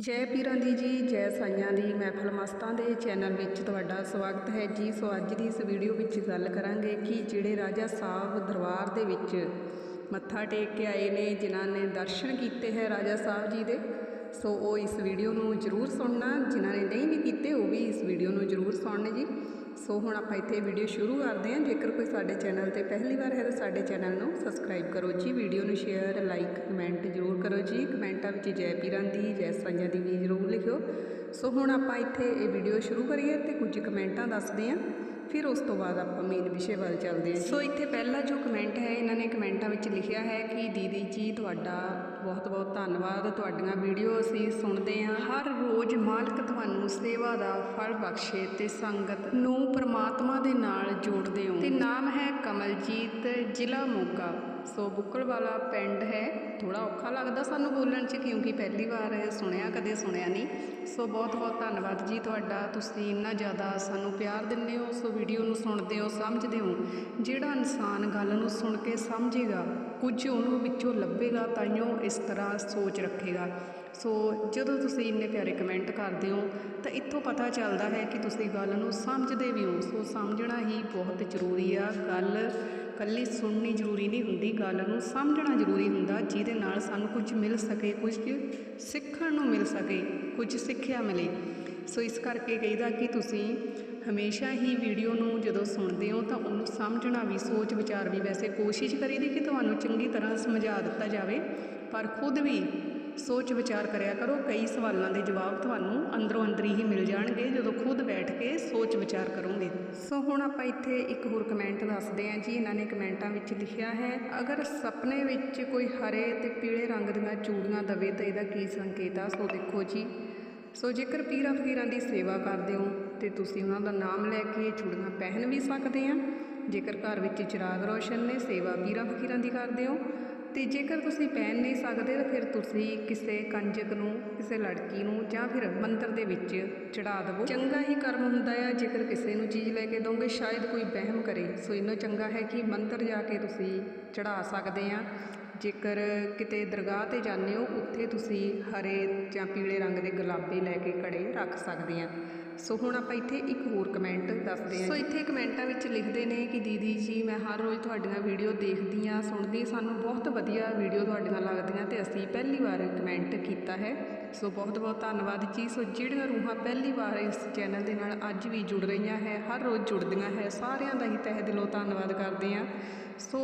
ਜੈ ਪੀਰਾਂ ਦੀ ਜੀ, ਜੈ ਸਾਈਆਂ ਦੀ ਮਹਿਫਲ ਮਸਤਾਂ ਦੇ ਚੈਨਲ ਵਿੱਚ ਤੁਹਾਡਾ ਸਵਾਗਤ ਹੈ ਜੀ। ਸੋ ਅੱਜ ਦੀ ਇਸ ਵੀਡੀਓ ਵਿੱਚ ਗੱਲ ਕਰਾਂਗੇ ਕਿ ਜਿਹੜੇ ਰਾਜਾ ਸਾਹਿਬ ਦਰਬਾਰ ਦੇ ਵਿੱਚ ਮੱਥਾ ਟੇਕ ਕੇ ਆਏ ਨੇ, ਜਿਨ੍ਹਾਂ ਨੇ ਦਰਸ਼ਨ ਕੀਤੇ ਹੈ ਰਾਜਾ ਸਾਹਿਬ ਜੀ ਦੇ, ਸੋ ਉਹ ਇਸ ਵੀਡੀਓ ਨੂੰ ਜ਼ਰੂਰ ਸੁਣਨਾ, ਜਿਨ੍ਹਾਂ ਨੇ ਨਹੀਂ ਵੀ ਕੀਤੇ, ਉਹ ਵੀ ਇਸ ਵੀਡੀਓ ਨੂੰ ਜ਼ਰੂਰ ਸੁਣਨ ਜੀ। ਸੋ ਹੁਣ ਆਪਾਂ ਇੱਥੇ ਵੀਡੀਓ ਸ਼ੁਰੂ ਕਰਦੇ ਹਾਂ। ਜੇਕਰ ਕੋਈ ਸਾਡੇ ਚੈਨਲ ਤੇ ਪਹਿਲੀ ਵਾਰ ਹੈ ਤਾਂ ਸਾਡੇ ਚੈਨਲ ਨੂੰ ਸਬਸਕ੍ਰਾਈਬ ਕਰੋ ਜੀ। ਵੀਡੀਓ ਨੂੰ ਸ਼ੇਅਰ ਲਾਈਕ ਕਮੈਂਟ ਜ਼ਰੂਰ ਕਰੋ ਜੀ। ਕਮੈਂਟਾਂ ਵਿੱਚ ਜੈ ਪੀਰਾਂ ਦੀ, ਜੈ ਸਾਈਆਂ ਦੀ ਵੀ ਜ਼ਰੂਰ ਲਿਖਿਓ। ਸੋ ਹੁਣ ਆਪਾਂ ਇੱਥੇ ਇਹ ਵੀਡੀਓ ਸ਼ੁਰੂ ਕਰੀਏ ਤੇ ਕੁਝ ਕਮੈਂਟਾਂ ਦੱਸਦੇ ਹਾਂ। ਫਿਰ ਉਸ ਤੋਂ ਬਾਅਦ ਆਪਾਂ ਮੇਨ ਵਿਸ਼ੇ ਵੱਲ ਚੱਲਦੇ ਹਾਂ ਸੋ ਇੱਥੇ ਪਹਿਲਾ ਜੋ ਕਮੈਂਟ ਹੈ, ਇਹਨਾਂ ਨੇ ਕਮੈਂਟਾਂ ਵਿੱਚ ਲਿਖਿਆ ਹੈ ਕਿ ਦੀਦੀ ਜੀ, ਤੁਹਾਡਾ ਬਹੁਤ ਬਹੁਤ ਧੰਨਵਾਦ। ਤੁਹਾਡੀਆਂ ਵੀਡੀਓ ਅਸੀਂ ਸੁਣਦੇ ਹਾਂ। ਹਰ ਰੋਜ਼ ਮਾਲਕ ਤੁਹਾਨੂੰ ਸੇਵਾ ਦਾ ਫਲ ਬਖਸ਼ੇ ਤੇ ਸੰਗਤ ਨੂੰ ਪ੍ਰਮਾਤਮਾ ਦੇ ਨਾਲ ਜੋੜਦੇ ਹੋ ਤੇ ਨਾਮ ਹੈ ਕਮਲਜੀਤ, ਜ਼ਿਲ੍ਹਾ ਮੋਗਾ। ਸੋ ਬੁੱਕਲ ਵਾਲਾ ਪਿੰਡ ਹੈ। ਥੋੜਾ ਔਖਾ ਲੱਗਦਾ ਸਾਨੂੰ ਬੋਲਣ 'ਚ ਕਿਉਂਕਿ ਪਹਿਲੀ ਵਾਰ ਇਹ ਸੁਣਿਆ, ਕਦੇ ਸੁਣਿਆ ਨਹੀਂ। ਸੋ ਬਹੁਤ ਬਹੁਤ ਧੰਨਵਾਦ ਜੀ ਤੁਹਾਡਾ। ਤੁਸੀਂ ਇੰਨਾ ਜ਼ਿਆਦਾ ਸਾਨੂੰ ਪਿਆਰ ਦਿੰਦੇ ਹੋ, ਸੋ ਵੀਡੀਓ ਨੂੰ ਸੁਣਦੇ ਹੋ, ਸਮਝਦੇ ਹੋ। ਜਿਹੜਾ ਇਨਸਾਨ ਗੱਲ ਨੂੰ ਸੁਣ ਕੇ ਸਮਝੇਗਾ, ਕੁਝ ਉਹਨੂੰ ਵਿੱਚੋਂ ਲੱਭੇਗਾ ਤਾਈਓ ਇਸ ਤਰ੍ਹਾਂ ਸੋਚ ਰੱਖੇਗਾ। ਸੋ ਜਦੋਂ ਤੁਸੀਂ ਇੰਨੇ ਪਿਆਰੇ ਕਮੈਂਟ ਕਰਦੇ ਹੋ, ਤਾਂ ਇੱਥੋਂ ਪਤਾ ਚੱਲਦਾ ਹੈ ਕਿ ਤੁਸੀਂ ਗੱਲ ਨੂੰ ਸਮਝਦੇ ਵੀ ਹੋ। ਸੋ ਸਮਝਣਾ ਹੀ ਬਹੁਤ ਜ਼ਰੂਰੀ ਆ। ਗੱਲ ਕੱਲੀ ਸੁਣਨੀ ਜ਼ਰੂਰੀ ਨਹੀਂ ਹੁੰਦੀ। ਗੱਲ ਨੂੰ ਸਮਝਣਾ ਜ਼ਰੂਰੀ ਹੁੰਦਾ, ਜਿਹਦੇ ਨਾਲ ਸਾਨੂੰ ਕੁਝ ਮਿਲ ਸਕੇ, ਕੁਝ ਸਿੱਖਣ ਨੂੰ ਮਿਲ ਸਕੇ, ਕੁਝ ਸਿੱਖਿਆ ਮਿਲੇ। ਸੋ ਇਸ ਕਰਕੇ ਕਹੀਦਾ ਕਿ ਤੁਸੀਂ ਹਮੇਸ਼ਾ ਹੀ ਵੀਡੀਓ ਨੂੰ ਜਦੋਂ ਸੁਣਦੇ ਹੋ, ਤਾਂ ਉਹਨੂੰ ਸਮਝਣਾ ਵੀ, ਸੋਚ ਵਿਚਾਰ ਵੀ। ਵੈਸੇ ਕੋਸ਼ਿਸ਼ ਕਰੀਦੀ ਕਿ ਤੁਹਾਨੂੰ ਚੰਗੀ ਤਰ੍ਹਾਂ ਸਮਝਾ ਦਿੱਤਾ ਜਾਵੇ, ਪਰ ਖੁਦ ਵੀ ਸੋਚ ਵਿਚਾਰ ਕਰਿਆ ਕਰੋ, ਕਈ ਸਵਾਲਾਂ ਦੇ ਜਵਾਬ ਤੁਹਾਨੂੰ ਅੰਦਰੋਂ ਅੰਦਰ ਹੀ ਮਿਲ ਜਾਣਗੇ ਜਦੋਂ ਖੁਦ ਬੈਠ ਕੇ ਸੋਚ ਵਿਚਾਰ ਕਰੋਗੇ। ਸੋ ਹੁਣ ਆਪਾਂ ਇੱਥੇ ਇੱਕ ਹੋਰ ਕਮੈਂਟ ਦੱਸਦੇ ਹਾਂ ਜੀ, ਇਹਨਾਂ ਨੇ ਕਮੈਂਟਾਂ ਵਿੱਚ ਲਿਖਿਆ ਹੈ, ਅਗਰ ਸੁਪਨੇ ਵਿੱਚ ਕੋਈ ਹਰੇ ਤੇ ਪੀਲੇ ਰੰਗ ਦੀਆਂ ਚੂੜੀਆਂ ਦਵੇ ਤਾਂ ਇਹਦਾ ਕੀ ਸੰਕੇਤ ਆ? ਸੋ ਦੇਖੋ ਜੀ, ਸੋ ਜੇਕਰ ਪੀਰਾਂ ਫਕੀਰਾਂ ਦੀ ਸੇਵਾ ਕਰਦੇ ਹੋ, ਤੇ ਤੁਸੀਂ ਉਹਨਾਂ ਦਾ ਨਾਮ ਲੈ ਕੇ ਚੂੜੀਆਂ ਪਹਿਨ ਵੀ ਸਕਦੇ ਆ। ਜੇਕਰ ਘਰ ਵਿੱਚ ਚਿਰਾਗ ਰੋਸ਼ਨ ਨੇ ਸੇਵਾ ਪੀਰਾਂ ਫਕੀਰਾਂ ਦੀ ਕਰਦੇ ਹੋ ਤੇ ਜੇਕਰ ਤੁਸੀਂ ਪਹਿਨ ਨਹੀਂ ਸਕਦੇ ਤਾਂ ਫਿਰ ਤੁਸੀਂ ਕਿਸੇ ਕੰਜਕ ਨੂੰ, ਕਿਸੇ ਲੜਕੀ ਨੂੰ ਜਾਂ ਫਿਰ ਮੰਦਰ ਦੇ ਵਿੱਚ ਚੜਾ ਦੇਵੋ। ਚੰਗਾ ਹੀ ਕਰਮ ਹੁੰਦਾ ਹੈ ਜੇਕਰ ਕਿਸੇ ਨੂੰ ਚੀਜ਼ ਲੈ ਕੇ ਦੋਗੇ, ਸ਼ਾਇਦ ਕੋਈ ਵਹਿਮ ਕਰੇ। ਸੋ ਇੰਨਾ ਚੰਗਾ ਹੈ ਕਿ ਮੰਦਰ ਜਾ ਕੇ ਤੁਸੀਂ ਚੜਾ ਸਕਦੇ ਆ। ਜੇਕਰ ਕਿਤੇ ਦਰਗਾਹ ਤੇ ਜਾਂਦੇ ਹੋ, ਉੱਥੇ ਤੁਸੀਂ ਹਰੇ ਜਾਂ ਪੀਲੇ ਰੰਗ ਦੇ ਗੁਲਾਬੀ ਲੈ ਕੇ ਕੜੇ ਰੱਖ ਸਕਦੇ ਆ। ਸੋ ਹੁਣ ਆਪਾਂ ਇੱਥੇ ਇੱਕ ਹੋਰ ਕਮੈਂਟ ਦੱਸਦੇ ਹਾਂ ਸੋ ਇੱਥੇ ਕਮੈਂਟਾਂ ਵਿੱਚ ਲਿਖਦੇ ਨੇ ਕਿ ਦੀਦੀ ਜੀ ਮੈਂ ਹਰ ਰੋਜ਼ ਤੁਹਾਡੀਆਂ ਵੀਡੀਓ ਦੇਖਦੀ ਆ ਸੁਣਦੀ ਸਾਨੂੰ ਬਹੁਤ ਵਧੀਆ ਵੀਡੀਓ ਤੁਹਾਡੀਆਂ ਲੱਗਦੀਆਂ ਤੇ ਅਸੀਂ ਪਹਿਲੀ ਵਾਰ ਕਮੈਂਟ ਕੀਤਾ ਹੈ। ਸੋ ਬਹੁਤ ਬਹੁਤ ਧੰਨਵਾਦ ਜੀ। ਸੋ ਜਿਹੜੀਆਂ ਰੂਹਾਂ ਪਹਿਲੀ ਵਾਰ ਇਸ ਚੈਨਲ ਦੇ ਨਾਲ ਅੱਜ ਵੀ ਜੁੜ ਰਹੀਆਂ ਹੈ ਹਰ ਰੋਜ਼ ਜੁੜਦੀਆਂ ਹੈ ਸਾਰਿਆਂ ਦਾ ਹੀ ਤਹਿ ਦਿਲੋਂ ਧੰਨਵਾਦ ਕਰਦੇ ਆ ਸੋ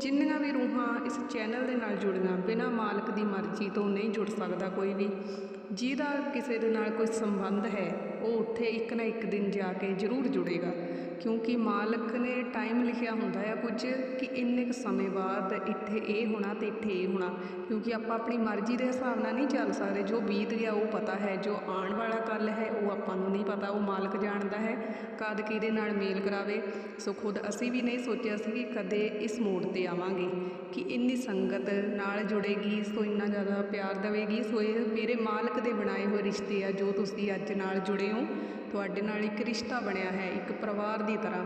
ਜਿੰਨੀਆਂ ਵੀ ਰੂਹਾਂ ਇਸ ਚੈਨਲ ਦੇ ਨਾਲ ਜੁੜੀਆਂ ਬਿਨਾਂ ਮਾਲਕ ਦੀ ਮਰਜ਼ੀ ਤੋਂ ਨਹੀਂ ਜੁੜ ਸਕਦਾ ਕੋਈ ਵੀ। ਜਿਹਦਾ ਕਿਸੇ ਦੇ ਨਾਲ ਕੋਈ ਸੰਬੰਧ ਹੈ ਉਹ ਉੱਥੇ ਇੱਕ ਨਾ ਇੱਕ ਦਿਨ ਜਾ ਕੇ ਜ਼ਰੂਰ ਜੁੜੇਗਾ। ਕਿਉਂਕਿ ਮਾਲਕ ਨੇ ਟਾਈਮ ਲਿਖਿਆ ਹੁੰਦਾ ਆ ਕੁਝ ਕਿ ਇੰਨੇ ਕੁ ਸਮੇਂ ਬਾਅਦ ਇੱਥੇ ਇਹ ਹੋਣਾ ਤੇ ਇੱਥੇ ਇਹ ਹੋਣਾ। ਕਿਉਂਕਿ ਆਪਾਂ ਆਪਣੀ ਮਰਜ਼ੀ ਦੇ ਹਿਸਾਬ ਨਾਲ ਨਹੀਂ ਚੱਲ ਸਕਦੇ। ਜੋ ਬੀਤ ਗਿਆ ਉਹ ਪਤਾ ਹੈ, ਜੋ ਆਉਣ ਵਾਲਾ ਕੱਲ ਹੈ ਉਹ ਆਪਾਂ ਨੂੰ ਨਹੀਂ ਪਤਾ। ਉਹ ਮਾਲਕ ਜਾਣਦਾ ਹੈ, ਕਦ ਕਿਹਦੇ ਨਾਲ ਮੇਲ ਕਰਾਵੇ। ਸੋ ਖੁਦ ਅਸੀਂ ਵੀ ਨਹੀਂ ਸੋਚਿਆ ਸੀ ਕਿ ਕਦੇ ਇਸ ਮੋੜ ਤੇ ਆਵਾਂਗੇ ਕਿ ਇੰਨੀ ਸੰਗਤ ਨਾਲ ਜੁੜੇਗੀ, ਸੋ ਇੰਨਾ ਜ਼ਿਆਦਾ ਪਿਆਰ ਦੇਵੇਗੀ। ਸੋ ਇਹ ਮੇਰੇ ਮਾਲਕ ਦੇ ਬਣਾਏ ਹੋਏ ਰਿਸ਼ਤੇ ਆ ਜੋ ਤੁਸੀਂ ਅੱਜ ਨਾਲ ਜੁੜੇ ਹੋ ਤੁਹਾਡੇ ਨਾਲ ਇੱਕ ਰਿਸ਼ਤਾ ਬਣਿਆ ਹੈ, ਇੱਕ ਪਰਿਵਾਰ ਦੀ ਤਰ੍ਹਾਂ।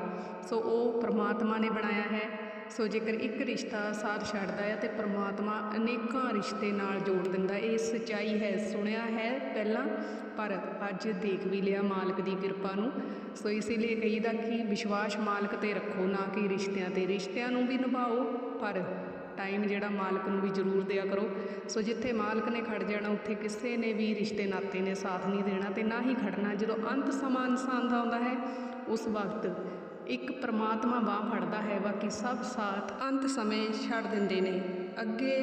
ਸੋ ਉਹ ਪ੍ਰਮਾਤਮਾ ਨੇ ਬਣਾਇਆ ਹੈ। ਸੋ ਜੇਕਰ ਇੱਕ ਰਿਸ਼ਤਾ ਸਾਥ ਛੱਡਦਾ ਹੈ ਤੇ ਪ੍ਰਮਾਤਮਾ ਅਨੇਕਾਂ ਰਿਸ਼ਤੇ ਨਾਲ ਜੋੜ ਦਿੰਦਾ ਇਹ ਸਚਾਈ ਹੈ, ਸੁਣਿਆ ਹੈ ਪਹਿਲਾਂ, ਪਰ ਅੱਜ ਦੇਖ ਵੀ ਲਿਆ ਮਾਲਕ ਦੀ ਕਿਰਪਾ ਨੂੰ। ਸੋ ਇਸੇ ਲਈ ਕਹੀਦਾ ਕਿ ਵਿਸ਼ਵਾਸ ਮਾਲਕ ਤੇ ਰੱਖੋ, ਨਾ ਕਿ ਰਿਸ਼ਤਿਆਂ ਤੇ। ਰਿਸ਼ਤਿਆਂ ਨੂੰ ਵੀ ਨਿਭਾਓ, ਪਰ ਟਾਈਮ ਜਿਹੜਾ ਮਾਲਕ ਨੂੰ ਵੀ ਜ਼ਰੂਰ ਦਿਆ ਕਰੋ। ਸੋ ਜਿੱਥੇ ਮਾਲਕ ਨੇ ਖੜ ਜਾਣਾ, ਉੱਥੇ ਕਿਸੇ ਨੇ ਵੀ ਰਿਸ਼ਤੇ ਨਾਤੇ ਨੇ ਸਾਥ ਨਹੀਂ ਦੇਣਾ ਤੇ ਨਾ ਹੀ ਖੜਨਾ। ਜਦੋਂ ਅੰਤ ਸਮਾਂ ਇਨਸਾਨ ਦਾ ਆਉਂਦਾ ਹੈ, ਉਸ ਵਕਤ ਇੱਕ ਪ੍ਰਮਾਤਮਾ ਬਾਹ ਫੜਦਾ ਹੈ, ਬਾਕੀ ਸਭ ਸਾਥ ਅੰਤ ਸਮੇਂ ਛੱਡ ਦਿੰਦੇ ਨੇ। ਅੱਗੇ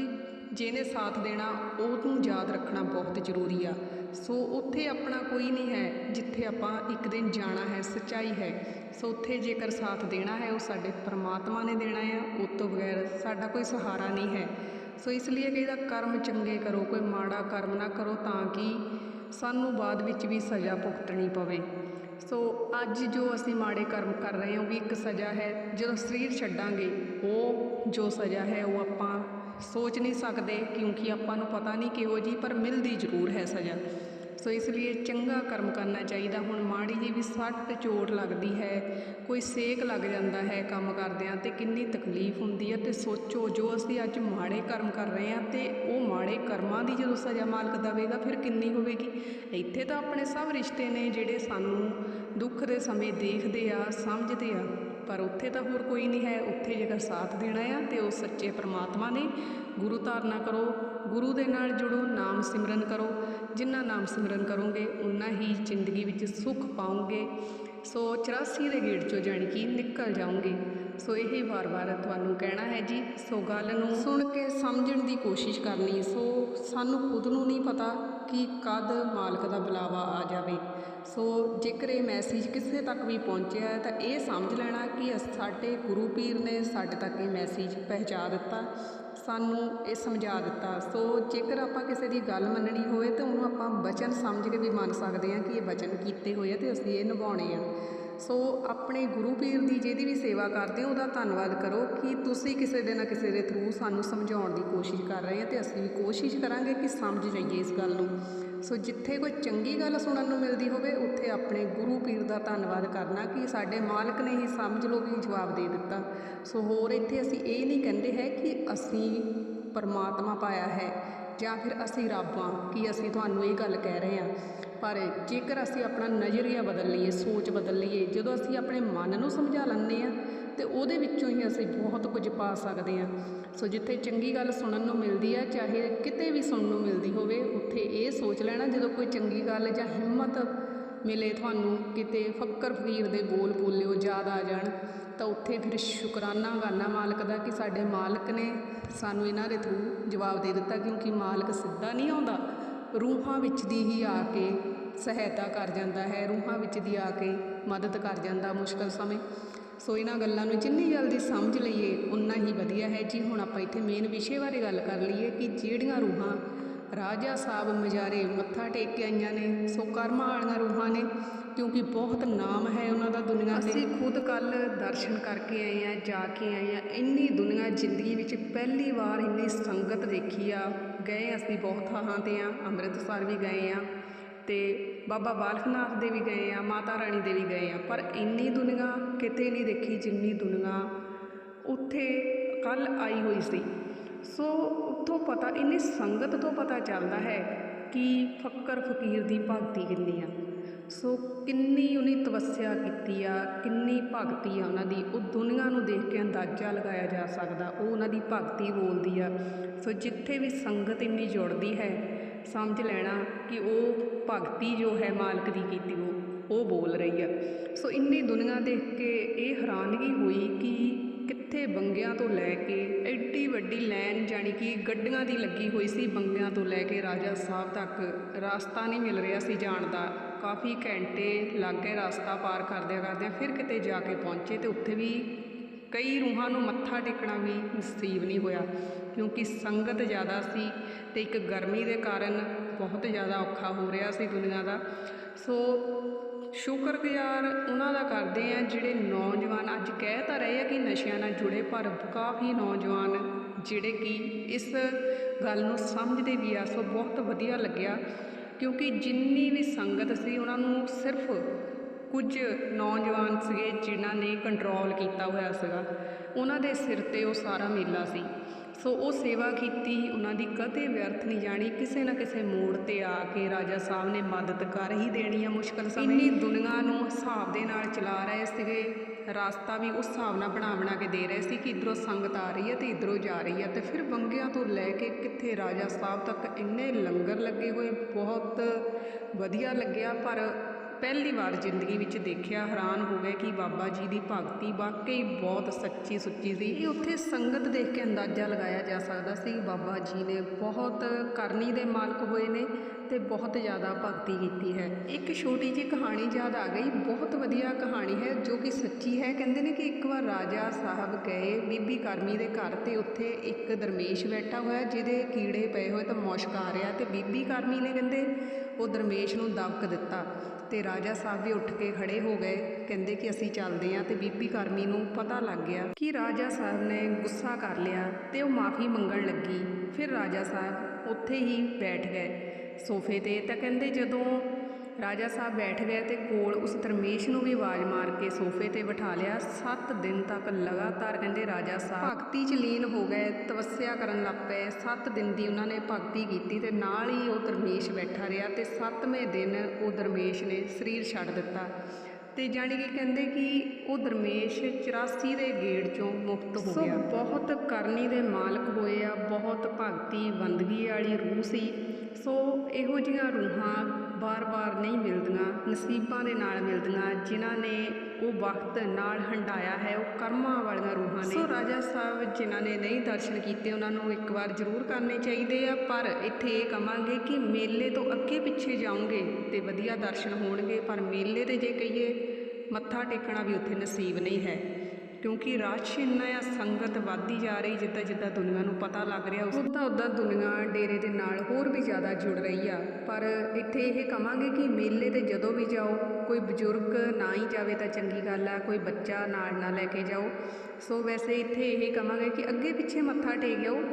ਜਿਹਨੇ ਸਾਥ ਦੇਣਾ, ਉਹਨੂੰ ਯਾਦ ਰੱਖਣਾ ਬਹੁਤ ਜ਼ਰੂਰੀ ਆ। ਸੋ ਉੱਥੇ ਆਪਣਾ ਕੋਈ ਨਹੀਂ ਹੈ ਜਿੱਥੇ ਆਪਾਂ ਇੱਕ ਦਿਨ ਜਾਣਾ ਹੈ, ਸੱਚਾਈ ਹੈ। ਸੋ ਉੱਥੇ ਜੇਕਰ ਸਾਥ ਦੇਣਾ ਹੈ, ਉਹ ਸਾਡੇ ਪਰਮਾਤਮਾ ਨੇ ਦੇਣਾ ਆ ਉਸ ਤੋਂ ਬਗੈਰ ਸਾਡਾ ਕੋਈ ਸਹਾਰਾ ਨਹੀਂ ਹੈ। ਸੋ ਇਸ ਲਈ ਕਹੀਦਾ ਕਰਮ ਚੰਗੇ ਕਰੋ, ਕੋਈ ਮਾੜਾ ਕਰਮ ਨਾ ਕਰੋ, ਤਾਂ ਕਿ ਸਾਨੂੰ ਬਾਅਦ ਵਿੱਚ ਵੀ ਸਜ਼ਾ ਭੁਗਤਣੀ ਪਵੇ। ਸੋ ਅੱਜ ਜੋ ਅਸੀਂ ਮਾੜੇ ਕਰਮ ਕਰ ਰਹੇ ਹਾਂ, ਉਹ ਵੀ ਇੱਕ ਸਜ਼ਾ ਹੈ। ਜਦੋਂ ਸਰੀਰ ਛੱਡਾਂਗੇ, ਉਹ ਜੋ ਸਜ਼ਾ ਹੈ, ਉਹ ਆਪਾਂ ਸੋਚ ਨਹੀਂ ਸਕਦੇ, ਕਿਉਂਕਿ ਆਪਾਂ ਨੂੰ ਪਤਾ ਨਹੀਂ ਕਿਹੋ ਜੀ ਪਰ ਮਿਲਦੀ ਜ਼ਰੂਰ ਹੈ ਸਜ਼ਾ। ਸੋ ਇਸ ਲਈ ਚੰਗਾ ਕਰਮ ਕਰਨਾ ਚਾਹੀਦਾ। ਹੁਣ ਮਾੜੀ ਜੀ ਵੀ ਸੱਟ ਚੋਟ ਲੱਗਦੀ ਹੈ, ਕੋਈ ਸੇਕ ਲੱਗ ਜਾਂਦਾ ਹੈ ਕੰਮ ਕਰਦਿਆਂ ਤੇ ਕਿੰਨੀ ਤਕਲੀਫ ਹੁੰਦੀ ਹੈ। ਤੇ ਸੋਚੋ, ਜੋ ਅਸੀਂ ਅੱਜ ਮਾੜੇ ਕਰਮ ਕਰ ਰਹੇ ਹਾਂ ਤੇ ਉਹ ਮਾੜੇ ਕਰਮਾਂ ਦੀ ਜਦੋਂ ਸਜ਼ਾ ਮਾਲਕ ਦੇਵੇਗਾ, ਫਿਰ ਕਿੰਨੀ ਹੋਵੇਗੀ? ਇੱਥੇ ਤਾਂ ਆਪਣੇ ਸਭ ਰਿਸ਼ਤੇ ਨੇ ਜਿਹੜੇ ਸਾਨੂੰ ਦੁੱਖ ਦੇ ਸਮੇਂ ਦੇਖਦੇ ਆ, ਸਮਝਦੇ ਆ, ਪਰ ਉੱਥੇ ਤਾਂ ਹੋਰ ਕੋਈ ਨਹੀਂ ਹੈ। ਉੱਥੇ ਜੇਕਰ ਸਾਥ ਦੇਣਾ ਆ ਤੇ ਉਹ ਸੱਚੇ ਪ੍ਰਮਾਤਮਾ ਨੇ, ਗੁਰੂ ਧਾਰਨਾ ਕਰੋ। ਗੁਰੂ ਦੇ ਨਾਲ ਜੁੜੋ, ਨਾਮ ਸਿਮਰਨ ਕਰੋ। ਜਿੰਨਾ ਨਾਮ ਸਿਮਰਨ ਕਰੋਗੇ ਉਨਾ ਹੀ ਜ਼ਿੰਦਗੀ ਵਿੱਚ ਸੁੱਖ ਪਾਓਗੇ। ਸੋ 84 ਦੇ ਗੇੜ ਚੋਂ ਜਾਣੀ ਕਿ ਨਿਕਲ ਜਾਓਗੇ। ਸੋ ਇਹ ਵਾਰ-ਵਾਰ ਤੁਹਾਨੂੰ ਕਹਿਣਾ ਹੈ ਜੀ। ਸੋ ਗੱਲ ਨੂੰ ਸੁਣ ਕੇ ਸਮਝਣ ਦੀ ਕੋਸ਼ਿਸ਼ ਕਰਨੀ। ਸੋ ਸਾਨੂੰ ਖੁਦ ਨੂੰ ਨਹੀਂ ਪਤਾ ਕਿ ਕਦ ਮਾਲਕ ਦਾ ਬੁਲਾਵਾ ਆ ਜਾਵੇ। ਸੋ ਜੇਕਰ ਇਹ ਮੈਸੇਜ ਕਿਸੇ ਤੱਕ ਵੀ ਪਹੁੰਚਿਆ ਹੈ, ਤਾਂ ਇਹ ਸਮਝ ਲੈਣਾ ਕਿ ਅਸ- ਸਾਡੇ ਗੁਰੂ ਪੀਰ ਨੇ ਸਾਡੇ ਤੱਕ ਇਹ ਮੈਸੇਜ ਪਹੁੰਚਾ ਦਿੱਤਾ। ਸਾਨੂੰ ਇਹ ਸਮਝਾ ਦਿੱਤਾ। ਸੋ ਜੇਕਰ ਆਪਾਂ ਕਿਸੇ ਦੀ ਗੱਲ ਮੰਨਣੀ ਹੋਵੇ ਤਾਂ ਉਹਨੂੰ ਆਪਾਂ ਬਚਨ ਸਮਝ ਕੇ ਵੀ ਮੰਨ ਸਕਦੇ ਹਾਂ ਕਿ ਇਹ ਬਚਨ ਕੀਤੇ ਹੋਏ ਆ ਤੇ ਅਸੀਂ ਇਹ ਨਿਭਾਉਣੇ ਆ। ਸੋ ਆਪਣੇ ਗੁਰੂ ਪੀਰ ਦੀ ਜਿਹਦੀ ਵੀ ਸੇਵਾ ਕਰਦੇ ਹੋ, ਉਹਦਾ ਧੰਨਵਾਦ ਕਰੋ ਕਿ ਤੁਸੀਂ ਕਿਸੇ ਦੇ ਨਾ ਕਿਸੇ ਦੇ ਥਰੂ ਸਾਨੂੰ ਸਮਝਾਉਣ ਦੀ ਕੋਸ਼ਿਸ਼ ਕਰ ਰਹੇ ਆ ਤੇ ਅਸੀਂ ਵੀ ਕੋਸ਼ਿਸ਼ ਕਰਾਂਗੇ ਕਿ ਸਮਝ ਜਾਈਏ ਇਸ ਗੱਲ ਨੂੰ। ਸੋ ਜਿੱਥੇ ਕੋਈ ਚੰਗੀ ਗੱਲ ਸੁਣਨ ਨੂੰ ਮਿਲਦੀ ਹੋਵੇ, ਉੱਥੇ ਆਪਣੇ ਗੁਰੂ ਪੀਰ ਦਾ ਧੰਨਵਾਦ ਕਰਨਾ ਕਿ ਸਾਡੇ ਮਾਲਕ ਨੇ ਹੀ ਸਮਝ ਲਓ ਵੀ ਜਵਾਬ ਦੇ ਦਿੱਤਾ। ਸੋ ਹੋਰ ਇੱਥੇ ਅਸੀਂ ਇਹ ਨਹੀਂ ਕਹਿੰਦੇ ਹੈ ਕਿ ਅਸੀਂ ਪਰਮਾਤਮਾ ਪਾਇਆ ਹੈ ਜਾਂ ਫਿਰ ਅਸੀਂ ਰੱਬ ਹਾਂ ਕਿ ਅਸੀਂ ਤੁਹਾਨੂੰ ਇਹ ਗੱਲ ਕਹਿ ਰਹੇ ਹਾਂ। ਪਰ ਜੇਕਰ ਅਸੀਂ ਆਪਣਾ ਨਜ਼ਰੀਆ ਬਦਲ ਲਈਏ, ਸੋਚ ਬਦਲ ਲਈਏ, ਜਦੋਂ ਅਸੀਂ ਆਪਣੇ ਮਨ ਨੂੰ ਸਮਝਾ ਲੈਂਦੇ ਹਾਂ, ਤੇ ਉਹਦੇ ਵਿੱਚੋਂ ਹੀ ਅਸੀਂ ਬਹੁਤ ਕੁਝ ਪਾ ਸਕਦੇ ਹਾਂ। ਸੋ ਜਿੱਥੇ ਚੰਗੀ ਗੱਲ ਸੁਣਨ ਨੂੰ ਮਿਲਦੀ ਹੈ, ਚਾਹੇ ਕਿਤੇ ਵੀ ਸੁਣਨ ਨੂੰ ਮਿਲਦੀ ਹੋਵੇ, ਉੱਥੇ ਸੋਚ ਲੈਣਾ, ਜਦੋਂ ਕੋਈ ਚੰਗੀ ਗੱਲ ਜਾਂ ਹਿੰਮਤ ਮਿਲੇ ਤੁਹਾਨੂੰ ਕਿਤੇ ਫੱਕਰ ਫਕੀਰ ਦੇ ਬੋਲ ਬੋਲਿਓ ਯਾਦ ਆ ਜਾਣ, ਤਾਂ ਉੱਥੇ ਫਿਰ ਸ਼ੁਕਰਾਨਾ ਗਾਨਾ ਮਾਲਕ ਦਾ ਕਿ ਸਾਡੇ ਮਾਲਕ ਨੇ ਸਾਨੂੰ ਇਹਨਾਂ ਦੇ ਥਰੂ ਜਵਾਬ ਦੇ ਦਿੱਤਾ, ਕਿਉਂਕਿ ਮਾਲਕ ਸਿੱਧਾ ਨਹੀਂ ਆਉਂਦਾ। ਰੂਹਾਂ ਵਿੱਚ ਦੀ ਹੀ ਆ ਕੇ ਸਹਾਇਤਾ ਕਰ ਜਾਂਦਾ ਹੈ, ਰੂਹਾਂ ਵਿੱਚ ਦੀ ਆ ਕੇ ਮਦਦ ਕਰ ਜਾਂਦਾ ਮੁਸ਼ਕਲ ਸਮੇਂ। ਸੋ ਇਹਨਾਂ ਗੱਲਾਂ ਨੂੰ ਜਿੰਨੀ ਜਲਦੀ ਸਮਝ ਲਈਏ ਉਨਾ ਹੀ ਵਧੀਆ ਹੈ। ਜੀ, ਹੁਣ ਆਪਾਂ ਇੱਥੇ ਮੇਨ ਵਿਸ਼ੇ ਬਾਰੇ ਗੱਲ ਕਰ ਲਈਏ ਕਿ ਜਿਹੜੀਆਂ ਰੂਹਾਂ ਰਾਜਾ ਸਾਹਿਬ ਮਜਾਰੇ ਮੱਥਾ ਟੇਕ ਕੇ ਆਈਆਂ ਨੇ ਸੋ ਕਰਮਾਂ ਵਾਲੀਆਂ ਰੂਹਾਂ ਨੇ, ਕਿਉਂਕਿ ਬਹੁਤ ਨਾਮ ਹੈ ਉਹਨਾਂ ਦਾ ਦੁਨੀਆ ਤੇ। ਅਸੀਂ ਖੁਦ ਕੱਲ ਦਰਸ਼ਨ ਕਰਕੇ ਆਏ ਆ ਜਾ ਕੇ ਆਏ ਆ ਇੰਨੀ ਦੁਨੀਆ ਜ਼ਿੰਦਗੀ ਵਿੱਚ ਪਹਿਲੀ ਵਾਰ ਇੰਨੀ ਸੰਗਤ ਦੇਖੀ ਆ। ਗਏ ਅਸੀਂ ਬਹੁਤ ਥਾਂ ਤੇ ਆ ਅੰਮ੍ਰਿਤਸਰ ਵੀ ਗਏ ਆ ਤੇ ਬਾਬਾ ਬਾਲਕਨਾਥ ਦੇ ਵੀ ਗਏ ਆ ਮਾਤਾ ਰਾਣੀ ਦੇ ਵੀ ਗਏ ਆ ਪਰ ਇੰਨੀ ਦੁਨੀਆ ਕਿਤੇ ਨਹੀਂ ਦੇਖੀ ਜਿੰਨੀ ਦੁਨੀਆ ਉੱਥੇ ਕੱਲ ਆਈ ਹੋਈ ਸੀ। ਸੋ ਉੱਥੋਂ ਪਤਾ, ਇੰਨੀ ਸੰਗਤ ਤੋਂ ਪਤਾ ਚੱਲਦਾ ਹੈ ਕਿ ਫੱਕਰ ਫਕੀਰ ਦੀ ਭਗਤੀ ਕਿੰਨੀ ਆ। ਸੋ ਕਿੰਨੀ ਉਹਨੇ ਤਪੱਸਿਆ ਕੀਤੀ ਆ, ਕਿੰਨੀ ਭਗਤੀ ਆ ਉਹਨਾਂ ਦੀ। ਉਹ ਦੁਨੀਆ ਨੂੰ ਦੇਖ ਕੇ ਅੰਦਾਜ਼ਾ ਲਗਾਇਆ ਜਾ ਸਕਦਾ, ਉਹ ਉਹਨਾਂ ਦੀ ਭਗਤੀ ਬੋਲਦੀ ਆ। ਸੋ ਜਿੱਥੇ ਵੀ ਸੰਗਤ ਇੰਨੀ ਜੁੜਦੀ ਹੈ, ਸਮਝ ਲੈਣਾ ਕਿ ਉਹ ਭਗਤੀ ਜੋ ਹੈ ਮਾਲਕ ਦੀ ਕੀਤੀ, ਉਹ ਉਹ ਬੋਲ ਰਹੀ ਆ। ਸੋ ਇੰਨੀ ਦੁਨੀਆ ਦੇਖ ਕੇ ਇਹ ਹੈਰਾਨਗੀ ਹੋਈ ਕਿ ਕਿੱਥੇ ਬੰਗਿਆਂ ਤੋਂ ਲੈ ਕੇ ਐਡੀ ਵੱਡੀ ਲਾਈਨ ਜਾਣੀ ਕਿ ਗੱਡੀਆਂ ਦੀ ਲੱਗੀ ਹੋਈ ਸੀ ਬੰਗਿਆਂ ਤੋਂ ਲੈ ਕੇ ਰਾਜਾ ਸਾਹਿਬ ਤੱਕ, ਰਸਤਾ ਨਹੀਂ ਮਿਲ ਰਿਹਾ ਸੀ ਜਾਣ ਦਾ। ਕਾਫੀ ਘੰਟੇ ਲੱਗ ਗਏ ਰਸਤਾ ਪਾਰ ਕਰਦਿਆਂ ਕਰਦਿਆਂ ਫਿਰ ਕਿਤੇ ਜਾ ਕੇ ਪਹੁੰਚੇ ਤੇ ਉੱਥੇ ਵੀ ਕਈ ਰੂਹਾਂ ਨੂੰ ਮੱਥਾ ਟੇਕਣਾ ਵੀ ਨਸੀਬ ਨਹੀਂ ਹੋਇਆ, ਕਿਉਂਕਿ ਸੰਗਤ ਜ਼ਿਆਦਾ ਸੀ ਤੇ ਇੱਕ ਗਰਮੀ ਦੇ ਕਾਰਨ ਬਹੁਤ ਜ਼ਿਆਦਾ ਔਖਾ ਹੋ ਰਿਹਾ ਸੀ ਦੁਨੀਆ ਦਾ। ਸੋ ਸ਼ੁਕਰਗੁਜ਼ਾਰ ਉਹਨਾਂ ਦਾ ਕਰਦੇ ਆ ਜਿਹੜੇ ਨੌਜਵਾਨ ਅੱਜ ਕਹਿ ਤਾਂ ਰਹੇ ਆ ਕਿ ਨਸ਼ਿਆਂ ਨਾਲ ਜੁੜੇ ਪਰ ਕਾਫੀ ਨੌਜਵਾਨ ਜਿਹੜੇ ਕਿ ਇਸ ਗੱਲ ਨੂੰ ਸਮਝਦੇ ਵੀ ਆ, ਸੋ ਬਹੁਤ ਵਧੀਆ ਲੱਗਿਆ। ਕਿਉਂਕਿ ਜਿੰਨੀ ਵੀ ਸੰਗਤ ਸੀ ਉਹਨਾਂ ਨੂੰ ਸਿਰਫ ਕੁਝ ਨੌਜਵਾਨ ਸੀਗੇ ਜਿਨ੍ਹਾਂ ਨੇ ਕੰਟਰੋਲ ਕੀਤਾ ਹੋਇਆ ਸੀਗਾ। ਉਹਨਾਂ ਦੇ ਸਿਰ ਤੇ ਉਹ ਸਾਰਾ ਮੇਲਾ ਸੀ। ਸੋ ਉਹ ਸੇਵਾ ਕੀਤੀ ਉਹਨਾਂ ਦੀ ਕਦੇ ਵਿਅਰਥ ਨਹੀਂ ਜਾਣੀ ਕਿਸੇ ਨਾ ਕਿਸੇ ਮੋੜ ਤੇ ਆ ਕੇ ਰਾਜਾ ਸਾਹਿਬ ਨੇ ਮਦਦ ਕਰ ਹੀ ਦੇਣੀ ਆ ਮੁਸ਼ਕਲ ਸਮੇਂ। ਇੰਨੀ ਦੁਨੀਆ ਨੂੰ ਹਿਸਾਬ ਦੇ ਨਾਲ ਚਲਾ ਰਹੇ ਸੀਗੇ ਰਾਸਤਾ ਵੀ ਉਸ ਹਿਸਾਬ ਨਾਲ ਬਣਾ ਬਣਾ ਕੇ ਦੇ ਰਹੇ ਸੀ ਕਿ ਇਧਰੋਂ ਸੰਗਤ ਆ ਰਹੀ ਹੈ ਤੇ ਇਧਰੋਂ ਜਾ ਰਹੀ ਹੈ ਤੇ ਫਿਰ ਬੰਗਿਆਂ ਤੋਂ ਲੈ ਕੇ ਕਿੱਥੇ ਰਾਜਾ ਸਾਹਿਬ ਤੱਕ ਇੰਨੇ ਲੰਗਰ ਲੱਗੇ ਹੋਏ ਬਹੁਤ ਵਧੀਆ ਲੱਗਿਆ ਪਰ ਪਹਿਲੀ ਵਾਰ ਜ਼ਿੰਦਗੀ ਵਿੱਚ ਦੇਖਿਆ, ਹੈਰਾਨ ਹੋ ਗਏ ਕਿ ਬਾਬਾ ਜੀ ਦੀ ਭਗਤੀ ਵਾਕਈ ਬਹੁਤ ਸੱਚੀ ਸੁੱਚੀ ਸੀ। ਇਹ ਉੱਥੇ ਸੰਗਤ ਦੇਖ ਕੇ ਅੰਦਾਜ਼ਾ ਲਗਾਇਆ ਜਾ ਸਕਦਾ ਸੀ, ਬਾਬਾ ਜੀ ਨੇ ਬਹੁਤ ਕਰਨੀ ਦੇ ਮਾਲਕ ਹੋਏ ਨੇ ਤੇ ਬਹੁਤ ਜ਼ਿਆਦਾ ਭਗਤੀ ਕੀਤੀ ਹੈ। ਇੱਕ ਛੋਟੀ ਜਿਹੀ ਕਹਾਣੀ ਯਾਦ ਆ ਗਈ, ਬਹੁਤ ਵਧੀਆ ਕਹਾਣੀ ਹੈ ਜੋ ਕਿ ਸੱਚੀ ਹੈ। ਕਹਿੰਦੇ ਨੇ ਕਿ ਇੱਕ ਵਾਰ ਰਾਜਾ ਸਾਹਿਬ ਗਏ, ਬੀਬੀ ਕਰਮੀ ਦੇ ਘਰ ਤੇ ਉੱਥੇ ਇੱਕ ਦਰਮੇਸ਼ ਬੈਠਾ ਹੋਇਆ, ਜਿਹਦੇ ਕੀੜੇ ਪਏ ਹੋਏ ਤਾਂ ਮੁਸ਼ਕ ਆ ਰਿਹਾ ਤੇ ਬੀਬੀ ਕਰਮੀ ਨੇ ਕਹਿੰਦੇ, ਉਹ ਦਰਮੇਸ਼ ਨੂੰ ਦਬਕ ਦਿੱਤਾ। ਤੇ ਰਾਜਾ ਸਾਹਿਬ ਵੀ ਉੱਠ ਕੇ ਖੜੇ ਹੋ ਗਏ। ਕਹਿੰਦੇ ਕਿ ਅਸੀਂ ਚੱਲਦੇ ਹਾਂ ਤੇ ਬੀਬੀ ਕਰਮੀ ਨੂੰ ਪਤਾ ਲੱਗ ਗਿਆ ਕਿ ਰਾਜਾ ਸਾਹਿਬ ਨੇ ਗੁੱਸਾ ਕਰ ਲਿਆ ਤੇ ਉਹ ਮਾਫੀ ਮੰਗਣ ਲੱਗੀ। ਫਿਰ ਰਾਜਾ ਸਾਹਿਬ ਉੱਥੇ ਹੀ ਬੈਠ ਗਏ। ਸੋਫੇ ਤੇ ਤਾਂ ਕਹਿੰਦੇ ਜਦੋਂ ਰਾਜਾ ਸਾਹਿਬ ਬੈਠ ਗਏ ਤੇ ਕੋਲ ਉਸ ਦਰਮੇਸ਼ ਨੂੰ ਵੀ ਆਵਾਜ਼ ਮਾਰ ਕੇ ਸੋਫੇ ਤੇ ਬਿਠਾ ਲਿਆ। 7 ਦਿਨ ਤੱਕ ਲਗਾਤਾਰ ਕਹਿੰਦੇ ਰਾਜਾ ਸਾਹਿਬ ਭਗਤੀ ਚ ਲੀਨ ਹੋ ਗਏ ਤਪੱਸਿਆ ਕਰਨ ਲੱਗ ਪਏ। 7 ਦਿਨ ਦੀ ਉਹਨਾਂ ਨੇ ਭਗਤੀ ਕੀਤੀ ਤੇ ਨਾਲ ਹੀ ਉਹ ਦਰਮੇਸ਼ ਬੈਠਾ ਰਿਹਾ ਤੇ 7ਵੇਂ ਦਿਨ ਉਹ ਦਰਮੇਸ਼ ਨੇ ਸਰੀਰ ਛੱਡ ਦਿੱਤਾ। ਤੇ ਜਾਣੀ ਕਿ ਕਹਿੰਦੇ ਕਿ ਉਹ ਦਰਮੇਸ਼ 84 ਦੇ ਗੇੜ ਚੋਂ ਮੁਕਤ ਹੋ ਗਿਆ। ਬਹੁਤ ਕਰਨੀ ਦੇ ਮਾਲਕ ਹੋਏ ਆ ਬਹੁਤ ਭਗਤੀ ਬੰਦਗੀ ਵਾਲੀ ਰੂਹ ਸੀ। ਸੋ ਇਹੋ ਜਿਹੀਆਂ ਰੂਹਾਂ ਬਾਰ-ਬਾਰ ਨਹੀਂ ਮਿਲਦੀਆਂ, ਨਸੀਬਾਂ ਦੇ ਨਾਲ ਮਿਲਦੀਆਂ, ਜਿਨ੍ਹਾਂ ਨੇ ਉਹ ਵਕਤ ਨਾਲ ਹੰਡਾਇਆ ਹੈ, ਉਹ ਕਰਮਾਂ ਵਾਲੀਆਂ ਰੂਹਾਂ ਨੇ। ਸੋ ਰਾਜਾ ਸਾਹਿਬ ਜਿਨ੍ਹਾਂ ਨੇ ਨਹੀਂ ਦਰਸ਼ਨ ਕੀਤੇ, ਉਹਨਾਂ ਨੂੰ ਇੱਕ ਵਾਰ ਜ਼ਰੂਰ ਕਰਨੇ ਚਾਹੀਦੇ ਆ, ਪਰ ਇੱਥੇ ਇਹ ਕਵਾਂਗੇ ਕਿ ਮੇਲੇ ਤੋਂ ਅੱਗੇ ਪਿੱਛੇ ਜਾਓਗੇ ਤੇ ਵਧੀਆ ਦਰਸ਼ਨ ਹੋਣਗੇ, ਪਰ ਮੇਲੇ ਤੇ ਜੇ ਕਹੀਏ, ਮੱਥਾ ਟੇਕਣਾ ਵੀ ਉੱਥੇ ਨਸੀਬ ਨਹੀਂ ਹੈ। ਕਿਉਂਕਿ ਰਸ਼ ਇੰਨਾ ਆ, ਸੰਗਤ ਵੱਧਦੀ ਜਾ ਰਹੀ ਜਿੱਦਾਂ ਜਿੱਦਾਂ ਦੁਨੀਆ ਨੂੰ ਪਤਾ ਲੱਗ ਰਿਹਾ ਉਦਾਂ ਉਦਾਂ ਦੁਨੀਆ ਡੇਰੇ ਦੇ ਨਾਲ ਹੋਰ ਵੀ ਜ਼ਿਆਦਾ ਜੁੜ ਰਹੀ ਆ। ਪਰ ਇੱਥੇ ਇਹ ਕਵਾਂਗੇ ਕਿ ਮੇਲੇ ਤੇ ਜਦੋਂ ਵੀ ਜਾਓ, ਕੋਈ ਬਜ਼ੁਰਗ ਨਾ ਹੀ ਜਾਵੇ ਤਾਂ ਚੰਗੀ ਗੱਲ ਆ, ਕੋਈ ਬੱਚਾ ਨਾਲ ਨਾ ਲੈ ਕੇ ਜਾਓ। ਸੋ ਵੈਸੇ ਇੱਥੇ ਇਹ ਕਵਾਂਗੇ ਕਿ ਅੱਗੇ ਪਿੱਛੇ ਮੱਥਾ ਟੇਕ ਆਓ।